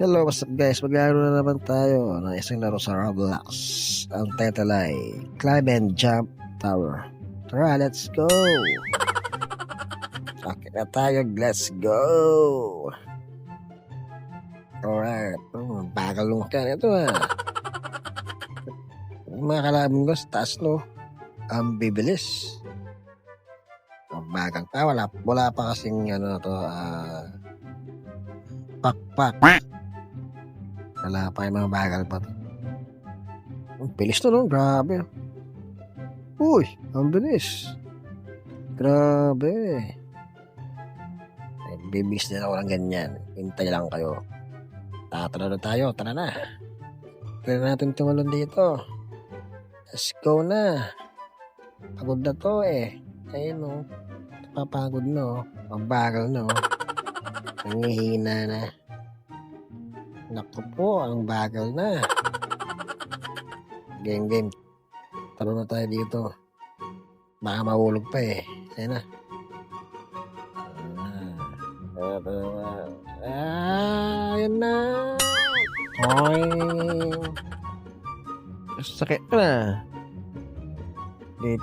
Hello, what's up guys? Maglaro na naman tayo ng isang laro sa Roblox. Ang title ay Climb and Jump Tower. Tara, let's go! Okay na tayo, let's go! Alright, oh, bagal ka ito ah. Yung mga kalaban ko sa taas no, ang bibilis. Bagang pa, wala, wala pa kasing ano to, ah, pakpak. Wala pa yung mga bagal pa. Ang bilis to no, grabe. Uy, ang bilis. Grabe. Ay, bibilis din ako ng ganyan. Hintay lang kayo. Tatara na tayo, tara na. Tara natin tumalon dito. Let's go na. Pagod na to eh. Ayun no. Papagod no. Mabagal no. Nangihina na. Naku po, ang bagal na. Game, game. Taro na tayo dito. Baka mahulog pa eh. Ayun na. Ah, ah, ayun na. Oy. Sakit na. Di,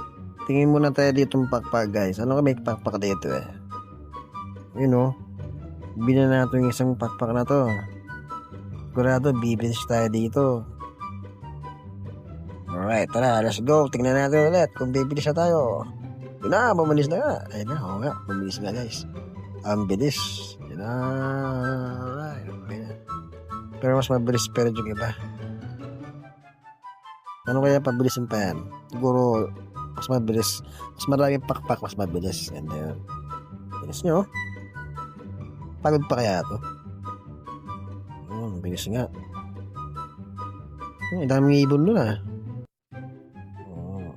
tingin muna tayo dito ng pakpak guys. Ano ka may pakpak dito eh? Yun know, Binan natin yung isang pakpak na to. Sigurado, bibilis tayo dito. Alright, tara, let's go. Tingnan natin ulit kung bibilis na tayo. Yun na, mabilis na nga. Ayun na, oo nga, mabilis nga guys. Ang bilis. Yun na, alright. Okay na. Pero mas mabilis pero yung iba. Ano kaya pabilisin pa yan? Siguro, mas mabilis. Mas maraming pakpak, mas mabilis. Na yun. Bilis nyo. Pagod pa kaya to? Bilis nga. Hmm, ang daming ibon nun ah. Oh.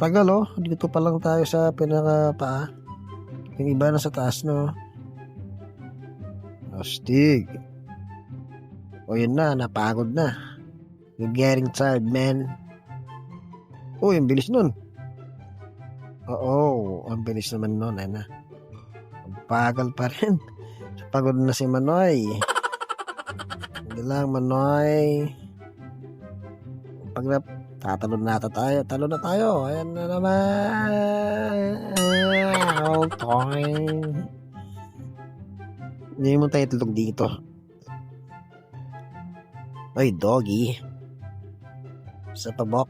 Tagal oh. Dito pa lang tayo sa pinaka paa. Yung iba na sa taas no. Astig. O yun na, napagod na. You're getting tired, man. Oh, yung bilis nun. Oo, ang bilis naman nun, ay na. Ang bagal pa rin. Pagod na si Manoy. Lang, Manoy. Pag na, tatalon na tayo. Talon na tayo. Ayan na naman. Okay. Hindi mo tayo tulog dito. Ay, doggy. Sa pabok.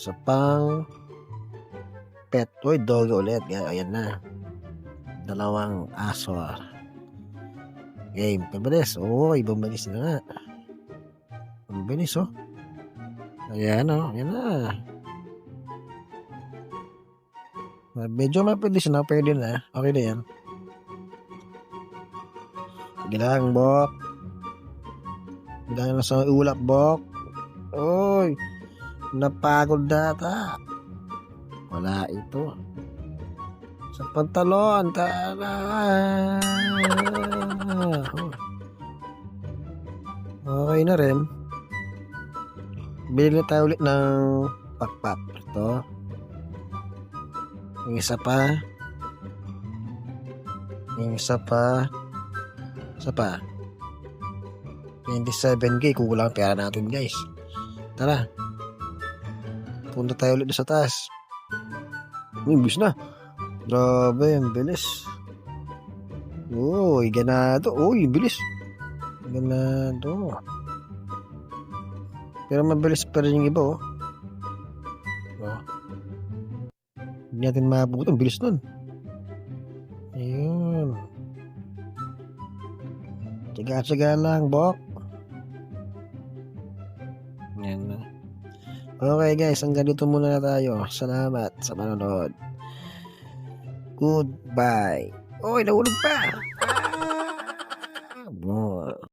Sa pang pet. Uy, doggy ulit. Ayan na. Dalawang aso. Game. Pabilis. Oo, oh, ibang bilis na nga. Ang bilis, oh. Ayan, oh. Ayan na. Medyo mabilis na. Pwede na. Okay na yan. Sige lang, Bok. Dahil na sa ulap, Bok. Oy, napagod data. Wala ito. Sa pantalon, tara. Okay na rin. Bili na tayo ulit ng pakpak. Ito. Yung isa pa. Yung isa pa. Isa pa. 27k. Kulang pera natin guys. Tara. Punta tayo ulit sa taas. Uy, bis na. Grabe, ang bilis. Uy, ganado. Uy, bilis. Ganado. Pero mabilis pa rin yung iba, oh. Oh. Hindi natin mabukot. Ang bilis nun. Ayun. Tsaga-tsaga lang, Bok. Yan na. Okay guys, hanggang dito muna na tayo. Salamat sa manonood. Goodbye. Oy, nahulog pa. Ah!